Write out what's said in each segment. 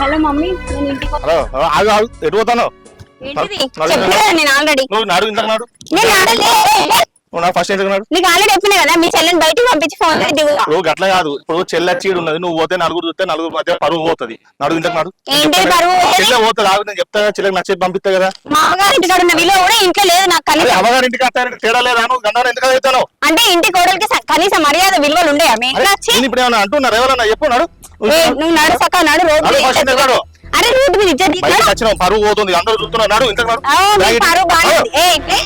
Hello mummy నేను ఇంటికి hello ఆగు ఆగు ఎటు పోతాను? ఏంటిది? నేను ఆల్రెడీ. నువ్వు నాడు ఇంతకు నాడు. నేను నువ్వు ఫస్ట్ ఎందుకు నాడు? నీకు ఆల్రెడీ చెప్పినా కదా మీ చెల్లెని బయటికి పంపించి ఫోన్ దిగుదా ఇప్పుడు గట్ల కాదు. ఇప్పుడు చెల్లె చీడు ఉన్నది నువ్వు పోతే నలుగురు చూస్తే నలుగురు మధ్య పరువు పోతుంది. నడు ఇంతకు నాడు. ఏంటి పరువు పోయేది? చెల్లె పోతుంది ఆగు నేను చెప్తా కదా, చెల్లెకి నచ్చేది పంపిస్తా కదా. మామగారి ఇంటికాడ ఉన్న విలువ కూడా ఇంట్లో లేదు నాకు అరే కనీసం అమ్మగారి ఇంటికి తేడా లేదా? నువ్వు గండారు ఎందుకు అవుతాను అంటే ఇంటి కోడలికి స- కనీసం మర్యాద విలువలు ఉండేయా? మీ అరే ఇంట్లో వచ్చి నేను ఇప్పుడు ఏమన్నా అంటున్నారు ఎవరన్నా చెప్పు నాడు. ఏ, నువ్వు నడు సక్క నడు రోడ్డు నడు మీద ఫస్ట్ ఇజ్జత్ ఎందుకు నాడు? అరే రోడ్డు మీద ఇజ్జత్ తీసి బయటకు నడు. వచ్చిన పరువు పోతుంది అందరూ చూస్తున్నారు. నాడు ఇంతకు నాడు. ఆ, మీ బ్యాగ్ ఇటు. పరువు బాగానే ఆ, ఉంది. ఏ ఇట్లే?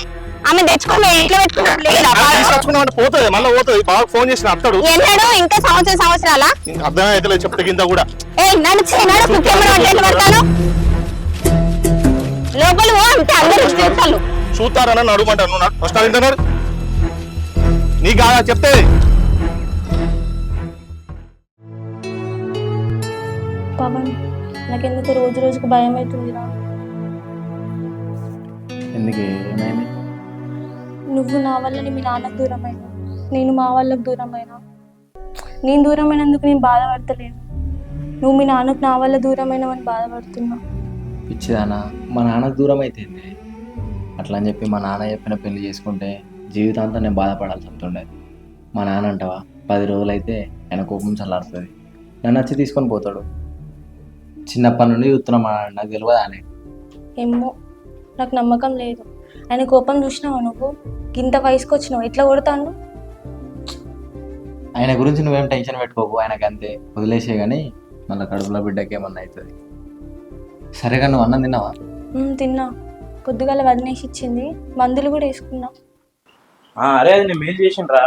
ఆమె తెచ్చుకొని మీ ఇంట్లో పెట్టుకున్నాడు లేదా అది తీసుకొచ్చుకున్నామంటే పోతుంది మళ్ళీ పోతుంది. బాగా ఫోన్ చేసిన అత్తడు. ఎన్నడు ఇంకా సంవత్సరం సంవత్సరాలా? అర్థమైతే లేదు చెప్తే కింద కూడా. ఏ నడిచి నడు ముఖ్యమైన అంటే పడతాను? లోపల పో అంతే అందరూ చూస్తాను చూస్తారని అడుగుమంటాను నువ్వు నాకు ఫస్ట్ చెప్తే? పవన్. నాకెందుకు రోజు రోజుకు భయం ఎందుకే? ఏమైంది? నువ్వు నా వల్లని మీ నాన్నకు దూరమైనా? నేను మా వాళ్ళకు దూరమైనా? నేను దూరమైనందుకు నేను బాధపడతలేను. నువ్వు మీ నాన్నకు నా వల్ల దూరమైనవని బాధపడుతున్నా. పిచ్చిదానా మా నాన్నకు దూరం అయితేంది అట్లా అని చెప్పి మా నాన్న చెప్పిన పెళ్ళి చేసుకుంటే జీవితాంతం నేను బాధపడాల్సి వస్తుండే. మా నాన్న అంటవా పది రోజులైతే ఆయన కోపం చల్లారుతుంది. నన్ను వచ్చి తీసుకొని పోతాడు. చిన్నప్పటి నుండి చూస్తున్నా నాకు తెలియదు అని ఏమో నాకు నమ్మకం లేదు. ఆయన కోపం చూసినావా నువ్వు? ఇంత వయసుకు వచ్చినావు ఎట్లా కొడతాను ఆయన గురించి నువ్వేం టెన్షన్ పెట్టుకోకు ఆయనకి అంతే వదిలేసే కానీ మళ్ళీ కడుపులో బిడ్డకి ఏమన్నా అవుతుంది. సరేగా నువ్వు అన్నం తిన్నావా? "ఉమ్, తిన్నా. పొద్దుగాల వదిలేసి ఇచ్చింది మందులు కూడా వేసుకున్నా. ఆ, అరే అది నేను మెయిల్ చేసిండ్రా.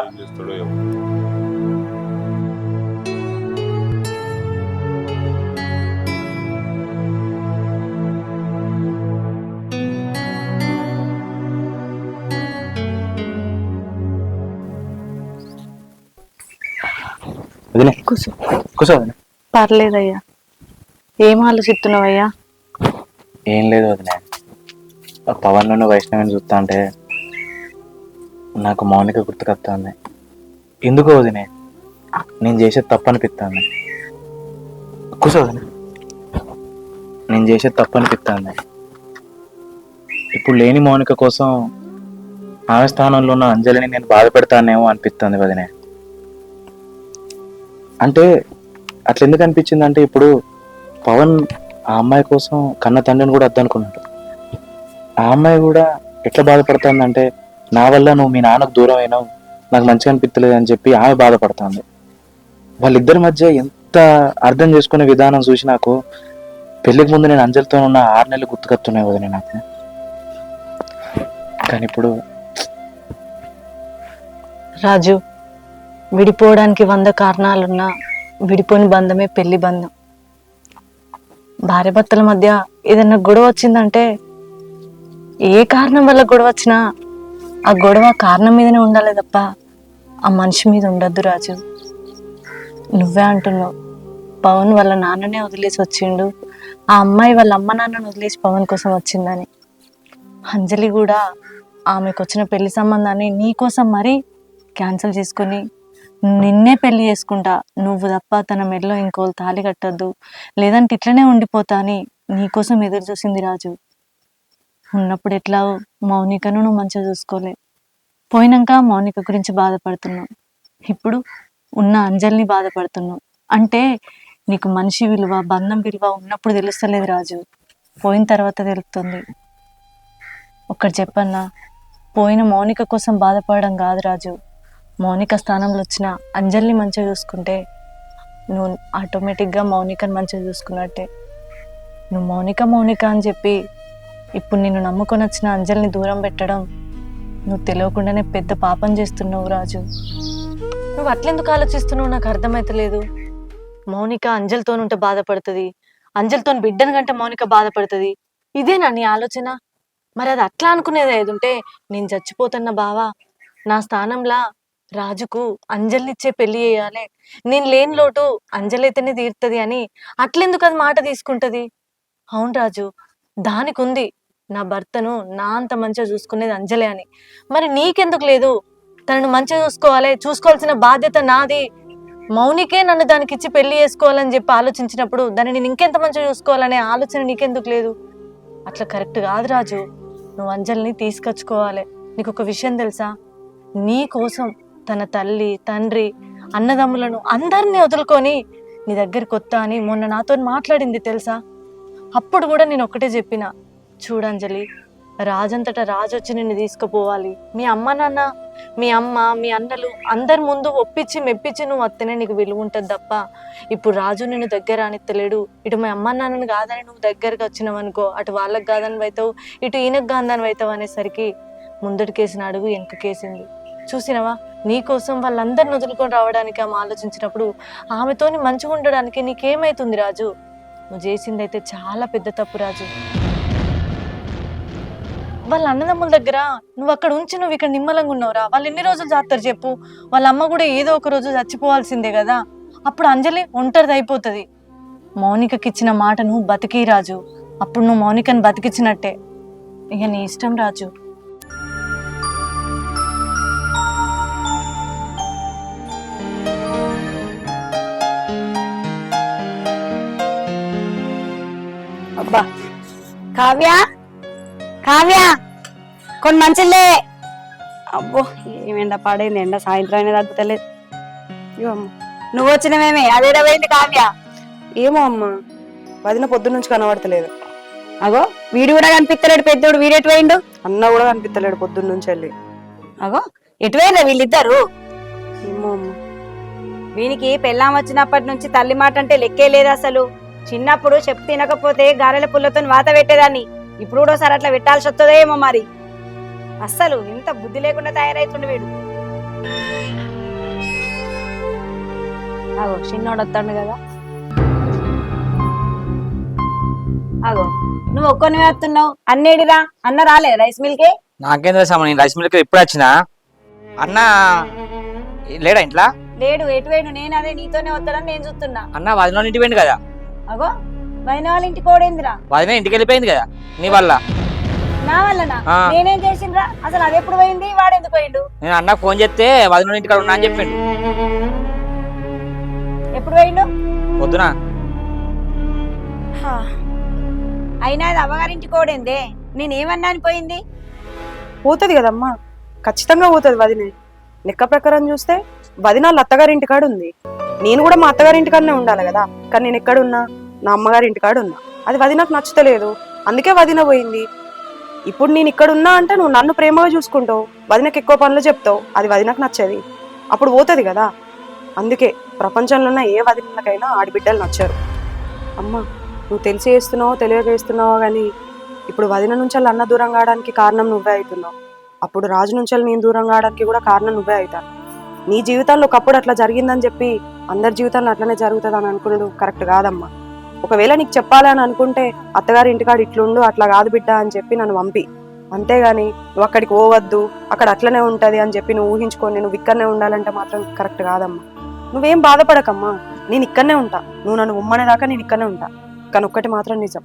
వదిలే కూర్చో కూర్చో వదిలే పర్లేదయ్యా. ఏం ఆలోచిస్తున్నావయ్యా? ఏం లేదు వదిలే పవన్ నుండి వైష్ణవిని చూస్తా అంటే నాకు మౌనిక గుర్తుకొస్తుంది ఎందుకో వదినే? నేను చేసేది తప్పు అనిపిస్తుంది కూర్చో వదిలే నేను చేసేది తప్పు అనిపిస్తుంది ఇప్పుడు లేని మౌనిక కోసం ఆమె స్థానంలో ఉన్న అంజలిని నేను బాధ పెడతానేమో అనిపిస్తుంది వదినే. అంటే అట్లా ఎందుకు అనిపించింది అంటే ఇప్పుడు పవన్ ఆ అమ్మాయి కోసం కన్న తండ్రిని కూడా అద్దనుకున్నాడు ఆ అమ్మాయి కూడా ఎట్లా బాధపడుతుందంటే నా వల్ల నువ్వు మీ నాన్నకు దూరం అయినావు నాకు మంచిగా అనిపించలేదు అని చెప్పి ఆమె బాధపడుతుంది. వాళ్ళిద్దరి మధ్య ఎంత అర్థం చేసుకునే విధానం చూసి నాకు పెళ్ళికి ముందు నేను అంజలితో ఉన్న ఆరు నెలలు గుర్తుకొస్తున్నాయి వదిలే నాకు. కానీ ఇప్పుడు రాజు విడిపోవడానికి వంద కారణాలున్నా విడిపోని బంధమే పెళ్ళి బంధం. భార్యభర్తల మధ్య ఏదైనా గొడవ వచ్చిందంటే ఏ కారణం వల్ల గొడవ వచ్చినా ఆ గొడవ కారణం మీదనే ఉండాలి తప్ప ఆ మనిషి మీద ఉండద్దు రాజు. నువ్వే అంటున్నావు పవన్ వాళ్ళ నాన్ననే వదిలేసి వచ్చిండు ఆ అమ్మాయి వాళ్ళ అమ్మ నాన్నను వదిలేసి పవన్ కోసం వచ్చిందని. అంజలి కూడా ఆమెకు వచ్చిన పెళ్ళి సంబంధాన్ని నీ కోసం మరీ క్యాన్సిల్ చేసుకొని నిన్నే పెళ్ళి చేసుకుంటా. నువ్వు తప్ప తన మెడలో ఇంకోళ్ళు తాళి కట్టద్దు. లేదంటే ఇట్లనే ఉండిపోతా అని నీకోసం ఎదురు చూసింది రాజు. ఉన్నప్పుడు ఎట్లా మౌనికను నువ్వు మంచిగా చూసుకోలే. పోయినాక మౌనిక గురించి బాధపడుతున్నావు ఇప్పుడు ఉన్న అంజల్ని బాధపడుతున్నావు అంటే నీకు మనిషి విలువ బంధం విలువ ఉన్నప్పుడు తెలుస్తలేదు రాజు. పోయిన తర్వాత తెలుపుతుంది ఒకటి చెప్పన్నా పోయిన మౌనిక కోసం బాధపడడం కాదు రాజు. మౌనిక స్థానంలో వచ్చిన అంజలిని మంచిగా చూసుకుంటే నువ్వు ఆటోమేటిక్గా మౌనికని మంచిగా చూసుకున్నట్టే. నువ్వు మౌనిక మౌనిక అని చెప్పి ఇప్పుడు నిన్ను నమ్ముకొని వచ్చిన అంజలిని దూరం పెట్టడం నువ్వు తెలియకుండానే పెద్ద పాపం చేస్తున్నావు రాజు. నువ్వు అట్లెందుకు ఆలోచిస్తున్నావు? నాకు అర్థమైతలేదు. మౌనిక అంజలితో ఉంటే బాధపడుతుంది. అంజలితో బిడ్డను కంటే మౌనిక బాధపడుతుంది. ఇదేనా నీ ఆలోచన? మరి అది అట్లా అనుకునేది ఏదుంటే నేను చచ్చిపోతున్న బావా నా స్థానంలా రాజుకు అంజలినిచ్చే పెళ్ళి చేయాలి. నేను లేని లోటు అంజలైతేనే అయితేనే తీరుతుంది అని అట్లెందుకు అది మాట తీసుకుంటది? అవును రాజు దానికి ఉంది నా భర్తను నా అంత మంచిగా చూసుకునేది అంజలే అని. మరి నీకెందుకు లేదు? తనను మంచిగా చూసుకోవాలి చూసుకోవాల్సిన బాధ్యత నాది. మౌనికే నన్ను దానికి ఇచ్చి పెళ్ళి చేసుకోవాలని చెప్పి ఆలోచించినప్పుడు దాన్ని నేను ఇంకెంత మంచిగా చూసుకోవాలనే ఆలోచన నీకెందుకు లేదు? అట్లా కరెక్ట్ కాదు రాజు. నువ్వు అంజలిని తీసుకొచ్చుకోవాలి. నీకు ఒక విషయం తెలుసా? నీ కోసం తన తల్లి తండ్రి అన్నదమ్ములను అందరినీ వదులుకొని నీ దగ్గరికి వస్తా అని మొన్న నాతో మాట్లాడింది తెలుసా? అప్పుడు కూడా నేను ఒక్కటే చెప్పిన చూడంజలి రాజంతట రాజు వచ్చి నిన్ను తీసుకుపోవాలి. మీ అమ్మ నాన్న మీ అమ్మ మీ అన్నలు అందరి ముందు ఒప్పించి మెప్పించి నువ్వు వస్తేనే నీకు విలువ ఉంటుంది తప్ప ఇప్పుడు రాజు నిన్ను దగ్గర అనిత్తలేడు ఇటు మీ అమ్మ నాన్నను కాదని నువ్వు దగ్గరకు వచ్చినావు అనుకో అటు వాళ్ళకి కాదని అవుతావు ఇటు ఈయనకు కాదని అవుతావు అనేసరికి ముందడికేసిన అడుగు వెనుకకేసింది. చూసినవా? నీ కోసం వాళ్ళందరిని వదులుకొని రావడానికి ఆమె ఆలోచించినప్పుడు ఆమెతోని మంచిగా ఉండడానికి నీకేమైతుంది రాజు? నువ్వు చేసింది అయితే చాలా పెద్ద తప్పు రాజు. వాళ్ళ అన్నదమ్ముల దగ్గర నువ్వు అక్కడ ఉంచి నువ్వు ఇక్కడ నిమ్మలంగా ఉన్నావురా వాళ్ళు ఎన్ని రోజులు చేస్తారు చెప్పు? వాళ్ళ అమ్మ కూడా ఏదో ఒక రోజు చచ్చిపోవాల్సిందే కదా. అప్పుడు అంజలి ఒంటరిది అయిపోతుంది. మౌనికకి ఇచ్చిన మాట నువ్వు బతికి రాజు. అప్పుడు నువ్వు మౌనికని బతికిచ్చినట్టే. ఇక నీ ఇష్టం రాజు. అబ్బా. కావ్య? కావ్య? కొన్ని మంచిలే అబ్బో ఏమి ఎండ పాడైంది. ఎండ సాయంత్రం అయినా తగ్గుతలేదు నువ్వు వచ్చినవేమే అదేడా పోయింది కావ్య? ఏమో అమ్మ. వదిన పొద్దు నుంచి కనబడతలేదు. అగో వీడు కూడా కనిపిస్తలేడు పెద్దోడు. వీడెటు పోయిండు? అన్న కూడా కనిపిస్తలేడు పొద్దున్న నుంచి వెళ్ళి. అగో ఎటు పోయిందా వీళ్ళిద్దరు? ఏమో అమ్మ. వీనికి పెళ్ళాం వచ్చినప్పటి నుంచి తల్లి మాట అంటే లెక్కే లేదు అసలు. చిన్నప్పుడు చెప్పు తినకపోతే గారెల పుల్లతో వాత పెట్టేదాన్ని. ఇప్పుడు కూడా ఒకసారి అట్లా పెట్టాల్సి వస్తుందో ఏమో మరి. అస్సలు ఇంత బుద్ధి లేకుండా తయారైతుండు వీడు. అగో చిన్నోడు వస్తాడు కదా. అగో నువ్వు ఒక్కొని వేస్తున్నావు. అన్నేడిరా అన్న రాలే రైస్ మిల్కే? నాకేం తెలుసా నేను రైస్ మిల్క్ ఎప్పుడు వచ్చినా? అన్న లేడా ఇంట్లో? లేడు ఎటు వేడు నేను అదే నీతోనే వస్తాడని నేను చూస్తున్నా. అన్న వదిన ఇంటికి పోయింది కదా? అగో వైన వాళ్ళ ఇంటి కోడేందిరా వదిన ఇంటికి వెళ్ళిపోయింది కదా నీ వల్ల. నా వల్లనా? ఆ. నేనేం చేసిండ్రా? అసలు అది ఎప్పుడు పోయింది? వాడెందుకు పోయిండు? నేను అన్న ఫోన్ చేస్తే వదిన ఇంటికాడ ఉన్నా అని చెప్పిండు. ఎప్పుడు పోయిండు? పొద్దున. హా. అయినా అది అవ్వగారింటి కోడేందే నేనేమన్నా అని పోయింది? పోతుంది కదమ్మా. ఖచ్చితంగా పోతుంది వదినే. లెక్క ప్రకారం చూస్తే వదిన వాళ్ళ అత్తగారి ఇంటికాడ ఉంది. నేను కూడా మా అత్తగారి ఇంటికాడనే ఉండాలి కదా. కానీ నేను ఎక్కడ ఉన్నా నా అమ్మగారి ఇంటికాడ ఉన్నా అది వదినకు నచ్చుతలేదు. అందుకే వదిన పోయింది. ఇప్పుడు నేను ఇక్కడ ఉన్నా అంటే నువ్వు నన్ను ప్రేమగా చూసుకుంటావు. వదినకు ఎక్కువ పనులు చెప్తావు. అది వదినకు నచ్చేది. అప్పుడు పోతుంది కదా. అందుకే ప్రపంచంలో ఉన్న ఏ వదినకైనా ఆడబిడ్డలు నచ్చరు. అమ్మ నువ్వు తెలిసి వేస్తున్నావో తెలియజేస్తున్నావో కానీ ఇప్పుడు వదిన నుంచి అన్న దూరం కావడానికి కారణం నువ్వే అవుతున్నావు. అప్పుడు రాజు నుంచి నేను దూరం కావడానికి కూడా కారణం నువ్వే అవుతాను నీ జీవితంలో ఒకప్పుడు అట్లా జరిగిందని చెప్పి అందరి జీవితంలో అట్లనే జరుగుతుంది అని అనుకున్నాడు. కరెక్ట్ కాదమ్మా. ఒకవేళ నీకు చెప్పాలని అనుకుంటే అత్తగారి ఇంటికాడ ఇట్లుండు అట్లా కాదు బిడ్డ అని చెప్పి నన్ను పంపి. అంతేగాని నువ్వు అక్కడికి పోవద్దు అక్కడ అట్లనే ఉంటుంది అని చెప్పి నువ్వు ఊహించుకొని నువ్వు ఇక్కడనే ఉండాలంటే మాత్రం కరెక్ట్ కాదమ్మా. నువ్వేం బాధపడకమ్మా. నేను ఇక్కడనే ఉంటా. నువ్వు నన్ను ఉమ్మనేదాకా నేను ఇక్కడనే ఉంటా. కానీ ఒక్కటి మాత్రం నిజం.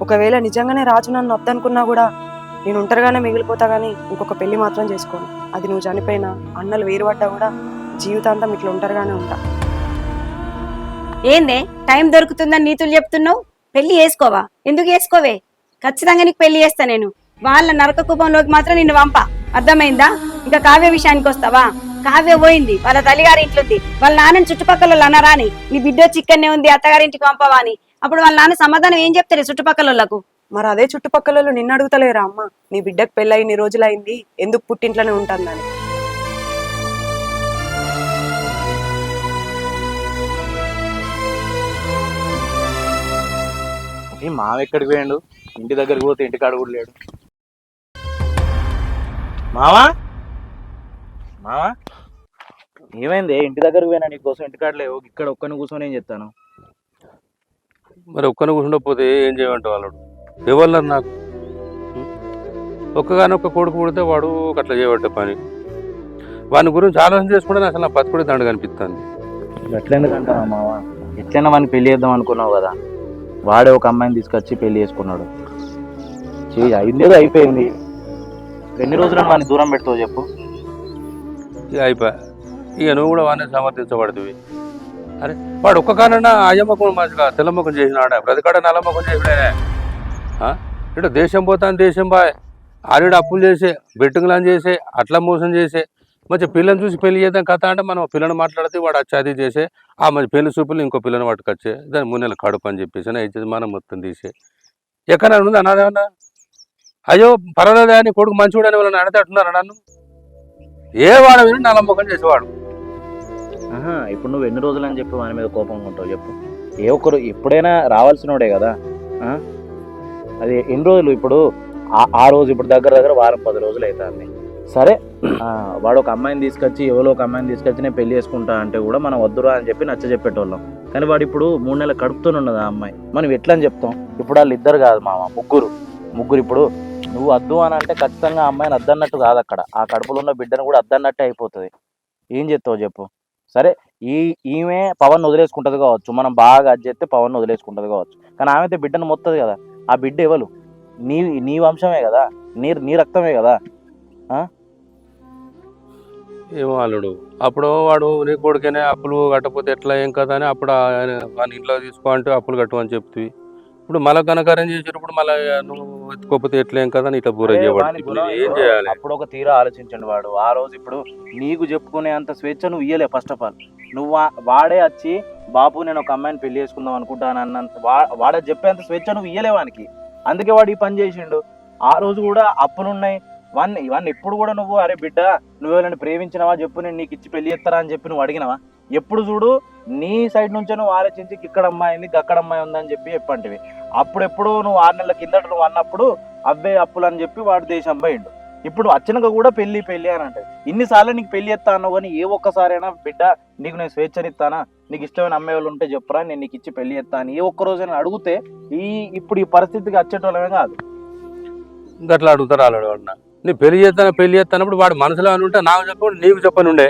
ఒకవేళ నిజంగానే రాజు నన్ను వద్దనుకున్నా కూడా నేను ఒంటరిగానే మిగిలిపోతా కానీ ఇంకొక పెళ్ళి మాత్రం చేసుకోను. అది నువ్వు చనిపోయినా అన్నలు వేరుపడ్డా కూడా జీవితాంతం ఇట్లా ఒంటరిగానే ఉంటా. ఏందే? టైం దొరుకుతుందని నీతులు చెప్తున్నావు? పెళ్ళి చేసుకోవా? ఎందుకు చేసుకోవే? ఖచ్చితంగా నీకు పెళ్ళి చేస్తా నేను. వాళ్ళ నరక కుపంలోకి మాత్రం నిన్ను పంప. అర్థమైందా? ఇంకా కావ్య విషయానికి వస్తావా? కావ్య పోయింది. వాళ్ళ తల్లిగారి ఇంట్లోంది వాళ్ళ నాన్న చుట్టుపక్కల అనరాని నీ బిడ్డ చిక్కనే ఉంది అత్తగారింటికి పంపవా అని. అప్పుడు వాళ్ళ నాన్న సమాధానం ఏం చెప్తారు చుట్టుపక్కల వాళ్ళకు? మరి అదే చుట్టుపక్కల వాళ్ళు నిన్ను అడుగుతలేరా అమ్మ? నీ బిడ్డకు పెళ్ళి ఇన్ని రోజులైంది ఎందుకు పుట్టింట్లోనే ఉంటుందని? మావ ఎక్కడికి పోయాడు? ఇంటి దగ్గరికి పోతే ఇంటికాడ కూడా లేడు. మావా? మావా? ఏమైంది? ఇంటి దగ్గరకు పోయినా నీకోసం ఇంటికాడ లేవు. ఇక్కడ ఒక్కని కూర్చొని ఏం చెప్తాను? మరి ఒక్కని కూర్చుండకపోతే ఏం చేయమంటావు వాళ్ళడు ఎవరు నాకు? ఒక్కగానొక్క కొడుకు పుడితే వాడు అట్లా చేయబట్టే పని. వాని గురించి ఆలోచన చేసుకుంటే అసలు నా బతుకుడే దండ కనిపిస్తుంది ఎట్లెందుకంటావా మావా? ఎట్లైనా వాడిని పెళ్ళి చేద్దాం అనుకున్నావు కదా. వాడే ఒక అమ్మాయిని తీసుకొచ్చి పెళ్ళి చేసుకున్నాడు. అయిందేదో అయిపోయింది. ఎన్ని రోజులు వాడిని దూరం పెడతావు చెప్పు? ఇక అయిపోయా ఇక నువ్వు కూడా వాడిని సమర్థించబడుతుంది అరే వాడు ఒక్క కానన్నా అయ్యమ్మకం మంచిగా తెల్లమ్మకం చేసినాడా? బ్రతికాడ నల్లమ్మకం చేసినాడే. ఇటు దేశం పోతాను దేశం బాయ్. ఆల్రెడీ అప్పులు చేసే బెట్టింగ్లను చేసే అట్లా మోసం చేసే. మంచి పిల్లని చూసి పెళ్ళి చేద్దాం కథ అంటే మనం పిల్లని మాట్లాడితే వాడు వచ్చి అది చేసే. ఆ మంచి పెళ్ళి చూపులు ఇంకో పిల్లని పట్టుకొచ్చే. దాని మూడు నెలలు కడుపు అని చెప్పేసి ఇచ్చేది మనం మొత్తం తీసే. ఎక్కడ ఉంది అన్నదేమన్నా అయ్యో పర్వాలేదు అని కొడుకు మంచివాడు అని వాళ్ళని అడతాడున్నారు నన్ను? ఏ వాడు విని నల్లమ్మకం చేసేవాడు? ఇప్పుడు నువ్వు ఎన్ని రోజులు అని చెప్పి వాని మీద కోపంగా ఉంటావు చెప్పు. ఏ ఒక్కరు ఎప్పుడైనా రావాల్సినోడే కదా. ఆ? అది ఎన్ని రోజులు? ఇప్పుడు ఆ- రోజు ఇప్పుడు దగ్గర దగ్గర వారం పది రోజులు అవుతుంది. సరే వాడు ఒక అమ్మాయిని తీసుకొచ్చి ఎవరో ఒక అమ్మాయిని తీసుకొచ్చి నేను పెళ్ళి చేసుకుంటా అంటే కూడా మనం వద్దురా అని చెప్పి నచ్చ చెప్పేటోళ్ళం. కానీ వాడు ఇప్పుడు మూడు నెలలు కడుపుతూనే ఉన్నది ఆ అమ్మాయి. మనం ఎట్లా అని చెప్తాం? ఇప్పుడు వాళ్ళు ఇద్దరు కాదు మామ ముగ్గురు. ముగ్గురు ఇప్పుడు నువ్వు వద్దు అని అంటే ఖచ్చితంగా అమ్మాయిని అద్దన్నట్టు కాదు అక్కడ. ఆ కడుపులో ఉన్న బిడ్డను కూడా అద్దన్నట్టే అయిపోతుంది. ఏం చెప్తావు చెప్పు. సరే ఈ ఈమె పవన్ వదిలేసుకుంటది కావచ్చు. మనం బాగా అది చేస్తే పవన్ వదిలేసుకుంటుంది కావచ్చు. కానీ ఆమె అయితే బిడ్డను మొత్తది కదా. ఆ బిడ్డ ఎవరు నీ నీ వంశమే కదా? నీ నీ రక్తమే కదా? ఏమో అల్లుడు. అప్పుడు వాడు నీ కొడుకనే అప్పులు కట్టకపోతే ఎట్లా ఏం కదా అని అప్పుడు ఆయన వాని ఇంట్లో తీసుకో అంటే అప్పులు కట్టమని చెప్తుంది ఇప్పుడు మళ్ళీ ఘనకార్యం చేసేటప్పుడు మళ్ళీ నువ్వు ఎత్తుకోకపోతే ఎట్లా ఏం కదా అని ఇట్లా బూర ఏం చేయాలి? అప్పుడు ఒక తీరా ఆలోచించండి వాడు. ఆ రోజు ఇప్పుడు నీకు చెప్పుకునే అంత స్వేచ్ఛ నువ్వు ఇయ్యలే ఫస్ట్ ఆఫ్ ఆల్ నువ్వు వాడే వచ్చి బాపు నేను ఒక అమ్మాయిని పెళ్ళి చేసుకుందాం అనుకుంటాను అన్నంత వా- వాడే చెప్పేంత స్వేచ్ఛ నువ్వు ఇయ్యలే వానికి. అందుకే వాడు ఈ పని చేసిండు. ఆ రోజు కూడా అప్పులున్నాయి. వన్ ఇవన్నీ ఎప్పుడు కూడా నువ్వు అరే బిడ్డ నువ్వు ఎవరైనా ప్రేమించినవా? చెప్పు నేను నీకు ఇచ్చి పెళ్ళి చేస్తారా అని చెప్పి నువ్వు అడిగినావా? ఎప్పుడు చూడు నీ సైడ్ నుంచే నువ్వు ఆలోచించి ఇక్కడ అమ్మాయి ఉంది అక్కడ అమ్మాయి ఉందని చెప్పి చెప్పంటివి. అప్పుడెప్పుడు నువ్వు ఆరు నెలల కిందట నువ్వు అన్నప్పుడు అబ్బే అప్పులు అని చెప్పి వాడు దేశం పోయిండు. ఇప్పుడు వచ్చినాక కూడా పెళ్ళి పెళ్ళి అని అంటే ఇన్నిసార్లు నీకు పెళ్ళి ఎత్తా అన్నావు కానీ ఏ ఒక్కసారైనా బిడ్డ నీకు నేను స్వేచ్ఛనిస్తానా? నీకు ఇష్టమైన అమ్మాయి వాళ్ళు ఉంటే చెప్పురా నేను నీకు ఇచ్చి పెళ్ళి ఎత్తా అని ఏ ఒక్క రోజైనా అడిగితే ఈ ఇప్పుడు ఈ పరిస్థితికి వచ్చేటోళ్ళమే కాదు. గట్లా అడుగుతారు అల్లుడు అన్న నీ పెళ్ళి చేస్తాను పెళ్ళి చేస్తానప్పుడు వాడు మనసులో అని ఉంటే నాకు చెప్పండి నీకు చెప్పని ఉండే.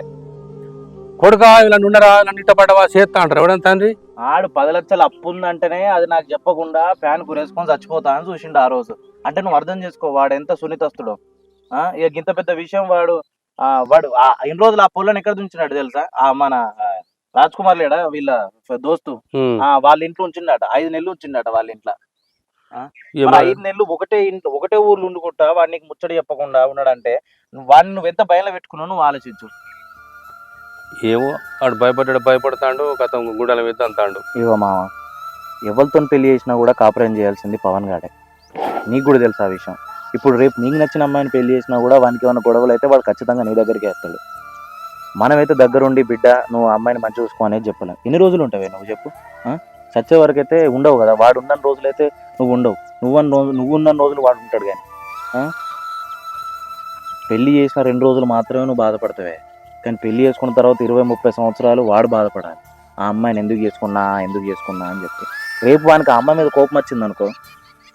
కొడుకా ఇలా ఉండరా నన్ను ఇట్ట పడ్డవా చేస్తా అంటారు ఎవడన్నా తండ్రి? ఆడు పది లక్షలు అప్పు ఉందంటేనే అది నాకు చెప్పకుండా ఫ్యాన్ కురేసుకొని చచ్చిపోతా అని చూసిండు ఆ రోజు. అంటే నువ్వు అర్థం చేసుకో వాడు ఎంత సున్నితస్తుడో. ఇక ఇంత పెద్ద విషయం వాడు ఆ, వాడు ఆ ఇన్ని రోజులు ఆ పొలను ఎక్కడ ఉంచినాడు తెలుసా? ఆ మన రాజ్ కుమార్ లేడా? వీళ్ళ దోస్తు. ఆ వాళ్ళ ఇంట్లో ఉంచిండట ఐదు నెలలు ఉంచిండట వాళ్ళ ఇంట్లో. ఐదు నెలలు ఒకటే ఇంట్లో ఒకటే ఊర్లో ఉండుకుంటా వాడికి నీకు ముచ్చట చెప్పకుండా ఉన్నాడంటే వాడిని నువ్వు ఎంత భయంలో పెట్టుకున్నావు నువ్వు ఆలోచించు. ఏమో వాడు భయపడ్డాడు భయపడతాడు గతం గుండెల మీద అంతాడు. ఇగో మామ ఎవరితో పెళ్ళి చేసినా కూడా కాపురం చేయాల్సింది పవన్ గాడే. నీకు కూడా తెలుసు ఆ విషయం? ఇప్పుడు రేపు నీకు నచ్చిన అమ్మాయిని పెళ్ళి చేసినా కూడా వానికి ఏమైనా గొడవలు అయితే వాడు ఖచ్చితంగా నీ దగ్గరికి వేస్తాడు. మనమైతే దగ్గరుండి బిడ్డ నువ్వు అమ్మాయిని మంచి చూసుకో అనేది చెప్పలేం. ఎన్ని రోజులు ఉంటావే నువ్వు చెప్పు? చచ్చే వరకు అయితే ఉండవు కదా. వాడు ఉన్న రోజులైతే నువ్వు ఉండవు. నువ్వు అన్న రోజు నువ్వు ఉన్న రోజులు వాడు ఉంటాడు కానీ పెళ్ళి చేసిన రెండు రోజులు మాత్రమే నువ్వు బాధపడతావే. కానీ పెళ్ళి చేసుకున్న తర్వాత ఇరవై ముప్పై సంవత్సరాలు వాడు బాధపడాలి. ఆ అమ్మాయిని ఎందుకు చేసుకున్నా ఎందుకు చేసుకున్నా అని చెప్పి. రేపు వానికి ఆ అమ్మాయి మీద కోపం వచ్చింది అనుకో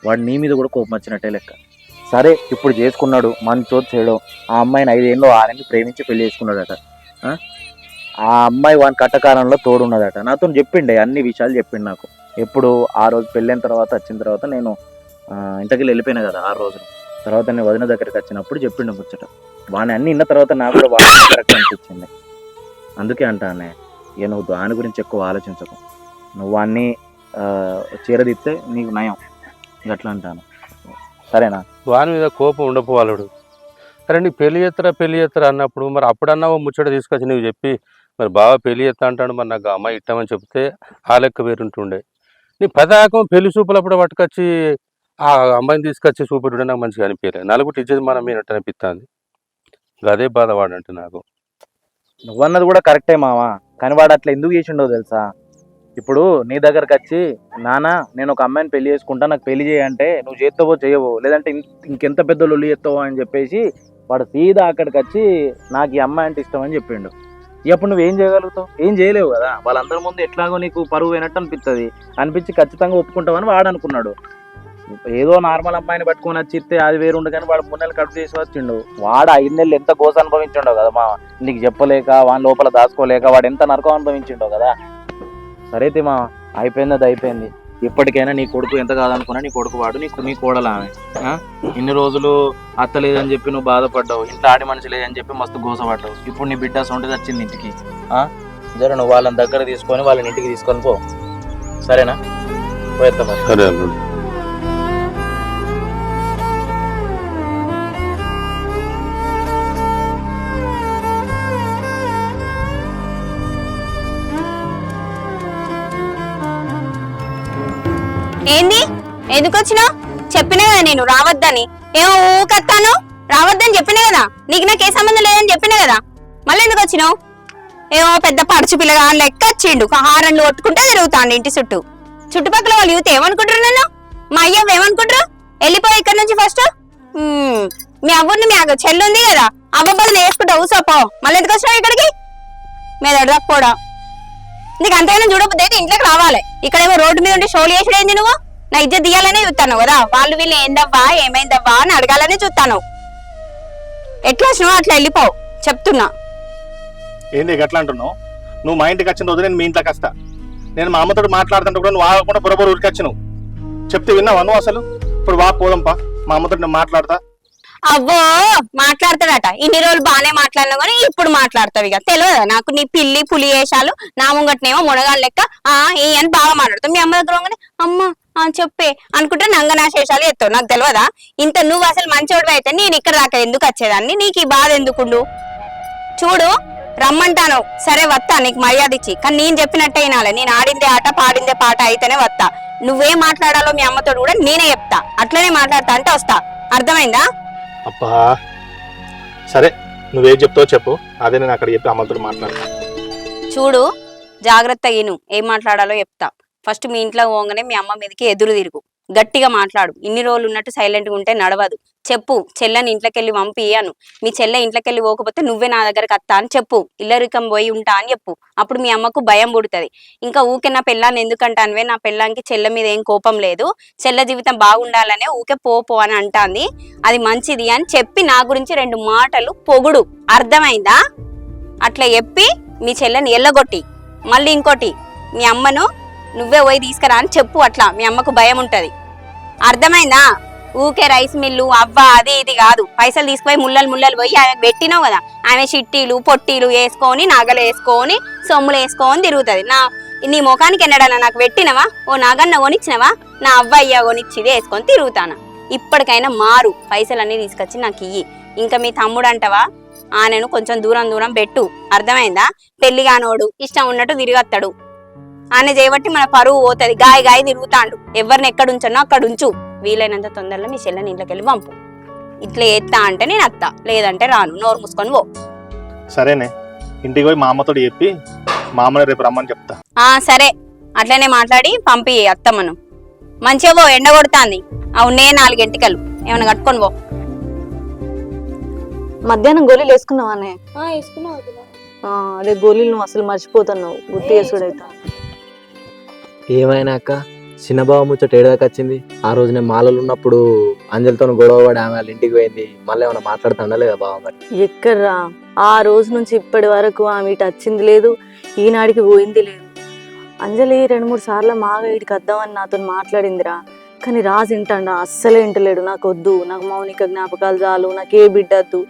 వాడు నీ మీద కూడా కోపం వచ్చినట్టే లెక్క. సరే ఇప్పుడు చేసుకున్నాడు మంచో చెడో ఆ అమ్మాయిని ఐదేళ్ళు ఆరేళ్ళు ప్రేమించి పెళ్ళి చేసుకున్నాడట. ఆ? అమ్మాయి వాని కట్టకాలంలో తోడున్నదట. నాతో చెప్పిండే అన్ని విషయాలు చెప్పిండు నాకు. ఎప్పుడు ఆ రోజు పెళ్ళైన తర్వాత వచ్చిన తర్వాత నేను ఇంతకెళ్ళి వెళ్ళిపోయినా కదా ఆ రోజు. తర్వాత నేను వదిన దగ్గరికి వచ్చినప్పుడు చెప్పిండు ముచ్చట. వాడిని అన్ని ఇన్న తర్వాత నాకు కూడా వాడు కరెక్ట్ అనిపించింది. అందుకే అంటానే ఇక నువ్వు దాని గురించి ఎక్కువ ఆలోచించకు. నువ్వు వాడిని చీరదిస్తే నీకు నయం. గట్లా అంటాను. సరేనా? వాని మీద కోపం ఉండపోవాలడు. అరే నీకు పెళ్ళి చేస్తారా పెళ్ళి చేస్తారా అన్నప్పుడు మరి అప్పుడన్నా ఓ ముచ్చట తీసుకొచ్చి నువ్వు చెప్పి మరి బాగా పెళ్ళి చేస్తా అంటాడు మరి నాకు అమ్మాయి ఇట్టమని చెప్తే ఆ లెక్క వేరుంటుండే. నీ పదాకం పెళ్ళి చూపులప్పుడు పట్టుకొచ్చి ఆ అమ్మాయిని తీసుకొచ్చి చూపుడు నాకు మంచిగా అనిపించలేదు నలుగురు ఇచ్చేది మనం మీనట్టు అనిపిస్తుంది అదే బాధ వాడంటే నాకు. నువ్వన్నది కూడా కరెక్టే మావా. కానీ వాడు అట్లా ఎందుకు చేసిండో తెలుసా? ఇప్పుడు నీ దగ్గరకు వచ్చి నానా నేను ఒక అమ్మాయిని పెళ్ళి చేసుకుంటా నాకు పెళ్ళి చేయంటే నువ్వు చేస్తావో చేయవో లేదంటే ఇంకెంత పెద్ద లొల్లి చేస్తావో అని చెప్పేసి వాడు సీదా అక్కడికి వచ్చి నాకు ఈ అమ్మాయి అంటే ఇష్టం అని చెప్పిండు. ఇప్పుడు నువ్వేం చేయగలుగుతావు? ఏం చేయలేవు కదా. వాళ్ళందరి ముందు ఎట్లాగో నీకు పరువు అయినట్టు అనిపిస్తుంది అనిపించి ఖచ్చితంగా ఒప్పుకుంటావని వాడు అనుకున్నాడు. ఏదో నార్మల్ అమ్మాయిని పట్టుకొని వచ్చి ఇస్తే అది వేరుండు కానీ వాడు మూడు నెలలు కడుపు చేసి వచ్చిండు. వాడు ఐదు నెలలు ఎంత గోస అనుభవించిండో కదా మా నీకు చెప్పలేక వాని లోపల దాచుకోలేక వాడు ఎంత నరకం అనుభవించిండో కదా. సరే అయితే మా అయిపోయింది అది అయిపోయింది. ఇప్పటికైనా నీ కొడుకు ఎంత కాదనుకున్నా నీ కొడుకు వాడు నీకు నీ కోడలు ఆమె. ఇన్ని రోజులు అత్త లేదని చెప్పి నువ్వు బాధపడ్డావు ఇంట్లో ఆడి మనిషి లేదని చెప్పి మస్తు గోసపడ్డావు. ఇప్పుడు నీ బిడ్డ సొంటది వచ్చింది ఇంటికి. జర నువ్వు వాళ్ళని దగ్గర తీసుకొని వాళ్ళని ఇంటికి తీసుకొని పో. సరేనా? పోయేస్తా సరే ఏంది? ఎందుకు వచ్చినావు చెప్పినా కదా నేను రావద్దని. ఏమో ఊకత్తాను? రావద్దని చెప్పినా కదా? నీకు నాకు ఏ సంబంధం లేదని చెప్పినా కదా? మళ్ళీ ఎందుకు వచ్చినావు ఏమో పెద్ద పడుచు పిల్లగా లెక్క వచ్చిండు. హారన్లు కొట్టుకుంటే తిరుగుతాండు ఇంటి చుట్టూ. చుట్టుపక్కల వాళ్ళు యూత్ ఏమనుకుంటారు నన్ను? మా అయ్య ఏమనుకుంటారు వెళ్ళిపోయి ఇక్కడ నుంచి ఫస్ట్ మీ అవ్వని మీ చెల్లుంది కదా? అవ్వ బదులు వేసుకుంటావు ఊసోపో మళ్ళీ ఎందుకు వచ్చినావు ఇక్కడికి? మీద ఎడదకపోవడం నీకు అంతగానే చూడకపోతే ఇంట్లోకి రావాలి. ఇక్కడేమో రోడ్డు మీద ఉండి షోలు ఏంది నువ్వు? నా ఇజ్జత్ తీయాలనే చూస్తాను కదా. వాళ్ళు వీళ్ళు ఏందవ్వా ఏమైందవ్వా అని అడగాలనే చూస్తాను ఎట్లా వచ్చినావు అట్లా వెళ్ళిపోవు చెప్తున్నా. ఏంది ఎట్లా అంటున్నావు? నువ్వు మా ఇంటికి వచ్చిన రోజు నేను మీ ఇంట్లోకి వస్తా. నేను మా అమ్మతో మాట్లాడుతుంటే కూడా నువ్వు ఆగకుండా బొరబొర ఊరికి వచ్చినావు చెప్తే విన్నావా నువ్వు అసలు? ఇప్పుడు వా పోదంపా మా అమ్మతో నేను మాట్లాడతా. అవ్వో మాట్లాడతాడట. ఇన్ని రోజులు బాగానే మాట్లాడినా కానీ ఇప్పుడు మాట్లాడతావు ఇక. తెలియదు నాకు నీ పిల్లి పులి వేషాలు నా ముంగట్నేమో మునగాలు లెక్క. ఆ ఏ అని బాగా మాట్లాడతావు మీ అమ్మ దగ్గర అమ్మ ఆ చెప్పే అనుకుంటే నంగనాశేషాలు ఎత్తావు నాకు తెలియదా ఇంత నువ్వు అసలు మంచోడు అయితే నేను ఇక్కడ దాకా ఎందుకు వచ్చేదాన్ని? నీకు ఈ బాధ ఎందుకుండు? చూడు రమ్మంటాను. సరే వస్తా నీకు మర్యాద ఇచ్చి. కానీ నేను చెప్పినట్టే వినాలి. నేను ఆడిందే ఆట పాడిందే పాట అయితేనే వస్తా నువ్వేం మాట్లాడాలో మీ అమ్మతో కూడా నేనే చెప్తా. అట్లనే మాట్లాడతా అంటే వస్తా. అర్థమైందా? అబ్బా. సరే నువ్వేం చెప్తావో చెప్పు. అదే నేను అక్కడ చెప్పి అమ్మతో మాట్లాడు చూడు జాగ్రత్త ఇను. ఏం మాట్లాడాలో చెప్తా. ఫస్ట్ మీ ఇంట్లో పోగానే మీ అమ్మ మీదకి ఎదురు తిరుగు. గట్టిగా మాట్లాడు. ఇన్ని రోజులు ఉన్నట్టు సైలెంట్గా ఉంటే నడవదు. చెప్పు చెల్లెని ఇంట్లోకెళ్ళి పంపి మీ చెల్లె ఇంట్లోకెళ్ళి పోకపోతే నువ్వే నా దగ్గరకు అత్తా అని చెప్పు. ఇల్లరికం పోయి ఉంటా అని చెప్పు. అప్పుడు మీ అమ్మకు భయం పుడుతుంది. ఇంకా ఊకే నా పెళ్ళాన్ని ఎందుకంటానువే? నా పెళ్ళానికి చెల్లె మీద ఏం కోపం లేదు. చెల్లె జీవితం బాగుండాలనే ఊకే పోపో అని అంటాంది. అది మంచిది అని చెప్పి నా గురించి రెండు మాటలు పొగుడు. అర్థమైందా? అట్లా చెప్పి మీ చెల్లెని ఎల్లగొట్టి. మళ్ళీ ఇంకోటి మీ అమ్మను నువ్వే పోయి తీసుకురా అని చెప్పు అట్లా. మీ అమ్మకు భయం ఉంటుంది. అర్థమైందా? ఊకే రైస్ మిల్లు అవ్వ అది ఇది కాదు. పైసలు తీసుకుపోయి ముల్లలు ముల్లలు పోయి ఆమె పెట్టినావు కదా. ఆమె చిట్టీలు పొట్టీలు వేసుకొని నగలు వేసుకొని సొమ్ములు వేసుకొని తిరుగుతుంది. నా నీ ముఖానికి ఎన్నడన్నా నాకు పెట్టినవా? ఓ నగన్న కొనిచ్చినవా? నా అవ్వయ్య కొనిచ్చిది వేసుకొని తిరుగుతాను. ఇప్పటికైనా మారు. పైసలన్నీ తీసుకొచ్చి నాకు ఇయ్యి. ఇంకా మీ తమ్ముడు అంటవా? ఆయనను కొంచెం దూరం దూరం పెట్టు. అర్థమైందా? పెళ్ళి కానోడు ఇష్టం ఉన్నట్టు తిరిగత్తాడు. ఆయన చేయబట్టి మన పరువు పోతుంది. గాయ గాయ తిరుగుతాండు. ఎవరిని ఎక్కడ ఉంచానో అక్కడ ఉంచు. వీలైనంత తొందరలో మీ చెల్లెని ఇంట్లోకి వెళ్ళి పంపు. ఇట్లా ఎత్తా అంటే నేను అత్తా. లేదంటే రాను. నోరు మూసుకొని పో. సరేనే. ఇంటికి పోయి మా అమ్మతో చెప్పి మా అమ్మని రేపు రమ్మని చెప్తా. ఆ సరే. అట్లనే మాట్లాడి పంపి అత్తమ్మను మంచిగా పో. ఎండ కొడుతాంది. అవునే నాలుగింటికలు. ఏమైనా కట్టుకొని పో. మధ్యాహ్నం గోళీలు వేసుకున్నావానే వేసుకున్నావు అదే గోళీలు నువ్వు అసలు మర్చిపోతున్నావు. గుర్తు చేసుడైతే. ఏమైనా అక్క? చిన్న ముచ్చట ఏడాదికి వచ్చింది? ఆ రోజు నేను మాలలు ఉన్నప్పుడు అంజలితో గొడవ పడి ఆమె వాళ్ళ ఇంటికి పోయింది. మళ్ళీ ఏమైనా మాట్లాడుతుండా లేదా బావ మరి? ఎక్కడ్రా? ఆ రోజు నుంచి ఇప్పటి వరకు ఆమె ఇటు వచ్చింది లేదు ఈనాడికి పోయింది లేదు. అంజలి రెండు మూడు సార్లు మాగా ఇటుకి వద్దామని నాతో మాట్లాడిందిరా. కానీ రాజు వింటాడా అస్సలే వింటలేడు నాకు వద్దు నాకు మౌనిక జ్ఞాపకాలు చాలు నాకు ఏ బిడ్డద్దు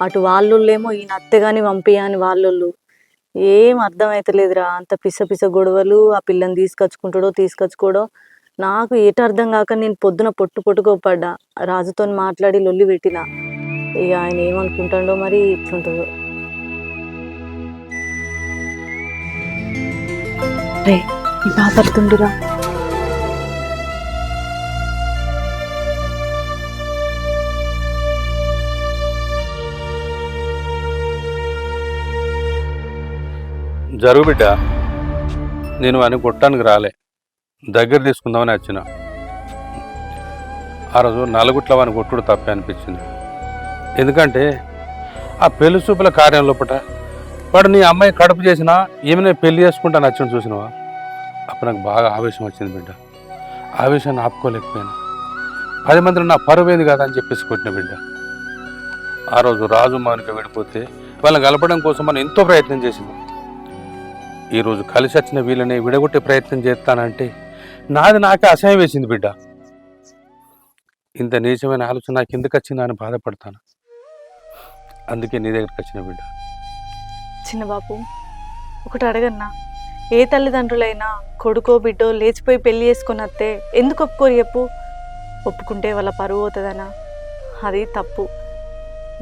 అటు వాళ్ళేమో ఈయన అత్తగాని పంపియని వాళ్ళోళ్ళు. ఏం అర్థమవుతలేదురా అంత పిస పిస గొడవలు ఆ పిల్లని తీసుకొచ్చుకుంటాడో తీసుకొచ్చుకోడో నాకు ఏట అర్థం కాక నేను పొద్దున పొట్టు పొట్టుకోపడ్డా రాజుతో మాట్లాడి లొల్లి పెట్టిన. ఇక ఆయన ఏమనుకుంటాడో మరి ఇట్లుంటుందో రే బాధపడుతుండురా జరుగు బిడ్డ నేను వాడిని కొట్టడానికి రాలే. దగ్గర తీసుకుందామని వచ్చిన. ఆ రోజు నలుగుట్ల వాని కొట్టుడు తప్పే అనిపించింది. ఎందుకంటే ఆ పెళ్ళి చూపుల కార్యం లోపట వాడు నీ అమ్మాయి కడుపు చేసినా ఏమైనా పెళ్ళి చేసుకుంటా నచ్చిన చూసినావా? అప్పుడు నాకు బాగా ఆవేశం వచ్చింది బిడ్డ. ఆవేశాన్ని ఆపుకోలేకపోయాను. పది మందిలో నా పరువేది కదా అని చెప్పేసి కొట్టిన బిడ్డ. ఆ రోజు రాజు మానిక విడిపోతే వాళ్ళని కలపడం కోసం మనం ఎంతో ప్రయత్నం చేసినాం ఈరోజు కలిసి వచ్చిన వీళ్ళని విడగొట్టే ప్రయత్నం చేస్తానంటే నాది నాకే అసహ్యం వేసింది బిడ్డ. ఇంత నీచమైన ఆలోచన నాకు ఎందుకు వచ్చిందా అని బాధపడతాను. అందుకే నీ దగ్గరికి వచ్చిన బిడ్డ. చిన్నబాబు ఒకటి అడగన్నా ఏ తల్లిదండ్రులైనా కొడుకో బిడ్డో లేచిపోయి పెళ్ళి చేసుకొని వస్తే ఎందుకు ఒప్పుకోరు చెప్పు? ఒప్పుకుంటే వాళ్ళ పరువు అవుతుందనా అది తప్పు.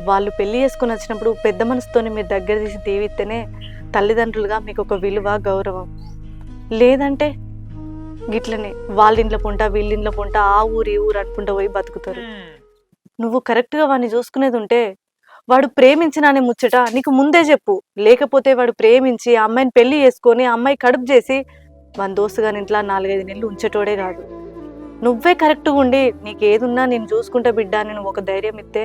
వాళ్ళు పెళ్ళి చేసుకొని వచ్చినప్పుడు పెద్ద మనసుతోని మీరు దగ్గర తీసి దీవిస్తేనే తల్లిదండ్రులుగా మీకు ఒక విలువ గౌరవం. లేదంటే గిట్లనే వాళ్ళ ఇంట్లో పొంట వీళ్ళ ఇంట్లో పొంట ఆ ఊరు ఈ ఊరు అనుకుంటా పోయి బతుకుతారు. నువ్వు కరెక్ట్గా వాడిని చూసుకునేది ఉంటే వాడు ప్రేమించిన అనే ముచ్చట నీకు ముందే చెప్పు. లేకపోతే వాడు ప్రేమించి అమ్మాయిని పెళ్ళి చేసుకొని అమ్మాయి కడుపు చేసి వాని దోస్తుగాని ఇంట్లో నాలుగైదు నెలలు ఉంచేటోడే కాదు. నువ్వే కరెక్ట్గా ఉండి నీకు ఏదున్నా నేను చూసుకుంటా బిడ్డ అని నువ్వు ఒక ధైర్యం ఇస్తే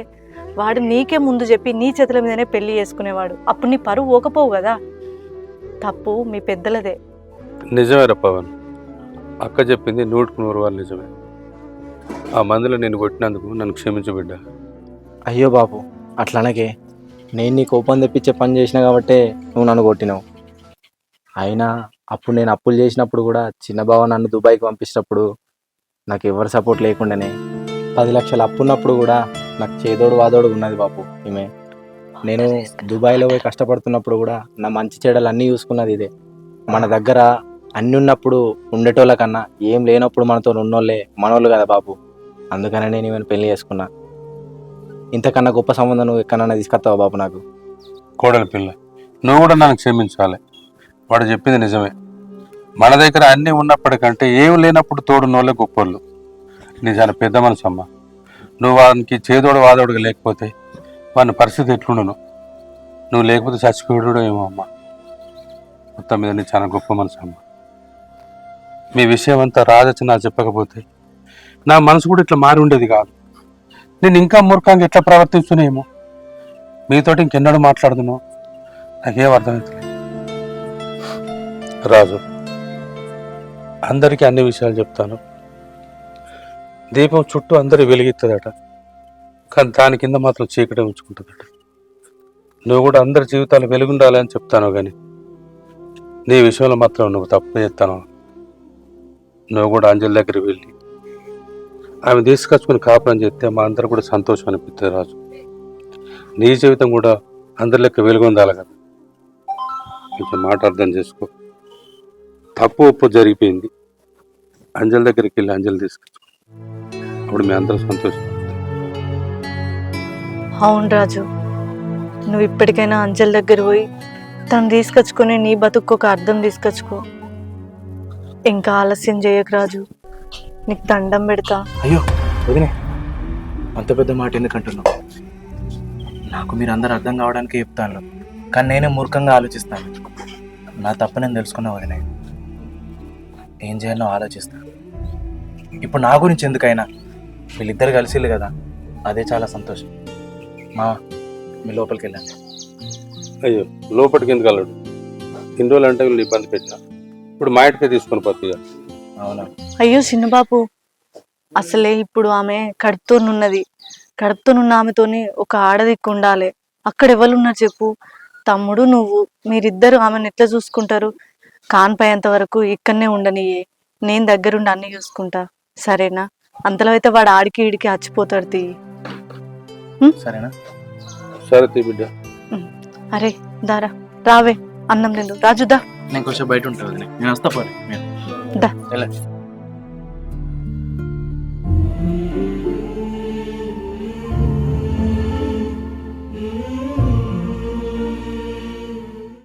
వాడు నీకే ముందు చెప్పి నీ చేతుల మీదనే పెళ్ళి చేసుకునేవాడు. అప్పుడు నీ పరువు ఓకపోవు కదా. తప్పు మీ పెద్దలదే. నిజమేరా పవన్. అక్క చెప్పింది నూటికి నూరు వాళ్ళు నిజమే. ఆ మందులో నేను కొట్టినందుకు నన్ను క్షమించు బిడ్డ. అయ్యో బాపు అట్లనకే. నేను నీ కోపం తెప్పించే పని చేసిన కాబట్టే నువ్వు నన్ను కొట్టినావు. అయినా అప్పుడు నేను అప్పులు చేసినప్పుడు కూడా చిన్న బావ నన్ను దుబాయ్కి పంపించినప్పుడు నాకు ఎవరి సపోర్ట్ లేకుండానే పది లక్షలు అప్పున్నప్పుడు కూడా నాకు చేదోడు వాదోడు ఉన్నది బాపు ఈమె. నేను దుబాయ్లో పోయి కష్టపడుతున్నప్పుడు కూడా నా మంచి చెడలు అన్నీ చూసుకున్నది ఇదే. మన దగ్గర అన్ని ఉన్నప్పుడు ఉండేటోళ్ళ కన్నా ఏం లేనప్పుడు మనతో ఉన్నోళ్ళే మనోళ్ళు కదా బాబు. అందుకనే నేను ఈమెను పెళ్ళి చేసుకున్నా. ఇంతకన్నా గొప్ప సంబంధం నువ్వు ఎక్కడన్నా తీసుకొస్తావా బాబు నాకు? కోడలి పిల్ల. నువ్వు కూడా నన్ను క్షమించాలి. వాడు చెప్పింది నిజమే. మన దగ్గర అన్నీ ఉన్నప్పటికంటే ఏం లేనప్పుడు తోడున్నోళ్ళే గొప్పోళ్ళు. నిజాన పెద్ద మనసు అమ్మ నువ్వు వానికి చేదోడు వాదోడుగా లేకపోతే వాని పరిస్థితి ఎట్లుండును? నువ్వు లేకపోతే చచ్చిపోయాడు ఏమో అమ్మ. మొత్తం మీద నీ చాలా గొప్ప మనసు అమ్మ. మీ విషయం అంతా రాజచ్చి నా చెప్పకపోతే నా మనసు కూడా ఇట్లా మారి ఉండేది కాదు. నేను ఇంకా మూర్ఖంగా ఎట్లా ప్రవర్తిస్తున్నాయేమో మీతోటి ఇంకెన్నడూ మాట్లాడుతున్నావు నాకేం అర్థమవుతుంది రాజు అందరికీ అన్ని విషయాలు చెప్తాను. దీపం చుట్టూ అందరి వెలిగిస్తుందట కానీ దాని కింద మాత్రం చీకటి ఉంచుకుంటుందట. నువ్వు కూడా అందరి జీవితాలు వెలుగుండాలి అని చెప్తాను కానీ నీ విషయంలో మాత్రం నువ్వు తప్పు చేస్తాను నువ్వు కూడా అంజలి దగ్గరికి వెళ్ళి ఆమె తీసుకొచ్చుకుని కాపురం చేస్తే మా అందరు కూడా సంతోషం అనిపిస్తుంది రాజు. నీ జీవితం కూడా అందరి లెక్క వెలుగొందాలి కదా. కొంచెం మాట అర్థం చేసుకో. తప్పు ఒప్పు జరిగిపోయింది. అంజలి దగ్గరికి వెళ్ళి అంజలి తీసుకొచ్చు అప్పుడు మీ అందరూ సంతోషం. అవును రాజు. నువ్వు ఇప్పటికైనా అంజల్ దగ్గర పోయి తను తీసుకొచ్చుకొని నీ బతుకు ఒక అర్థం తీసుకొచ్చుకో. ఇంకా ఆలస్యం చేయకు రాజు. నీకు దండం పెడతా. అయ్యో వదినే. అంత పెద్ద మాట ఎందుకంటున్నావు నాకు మీరు అందరు అర్థం కావడానికి చెప్తాను కానీ నేనే మూర్ఖంగా ఆలోచిస్తాను. నా తప్పు నేను తెలుసుకున్నా వదినే. ఏం చేయాలో ఆలోచిస్తాను ఇప్పుడు నా గురించి ఎందుకైనా? వీళ్ళిద్దరు కలిసిల్లు కదా. అదే చాలా సంతోషం. మా మీ లోపలికి వెళ్ళండి అయ్యో లోపలికి ఎందుకు వెళ్ళడు? ఇన్ని రోజులు అంటే వీళ్ళు ఇబ్బంది పెట్టినా? ఇప్పుడు మా ఇంటికే తీసుకొని పోతుంది అవునా? అయ్యో చిన్నబాబు. అసలే ఇప్పుడు ఆమె కడుపుతోనున్నది. కడుపుతోనున్న ఆమెతోని ఒక ఆడదిక్కు ఉండాలి. అక్కడ ఎవరున్నారు చెప్పు? తమ్ముడు నువ్వు. మీరిద్దరు ఆమెను ఎట్లా చూసుకుంటారు? కాన్పోయేంత వరకు ఇక్కడనే ఉండనియే నేను దగ్గరుండి అన్ని చూసుకుంటా. సరేనా? అంతలో అయితే వాడు ఆడికి ఈడికి చచ్చిపోతాడు తీ. సరేనా? సరే తీ బిడ్డ. అరే దారా రావే. అన్నం నేను రాజుదా నేను కొంచెం బయట ఉంటా వదినే. నేను వస్తా పోనీ. దా.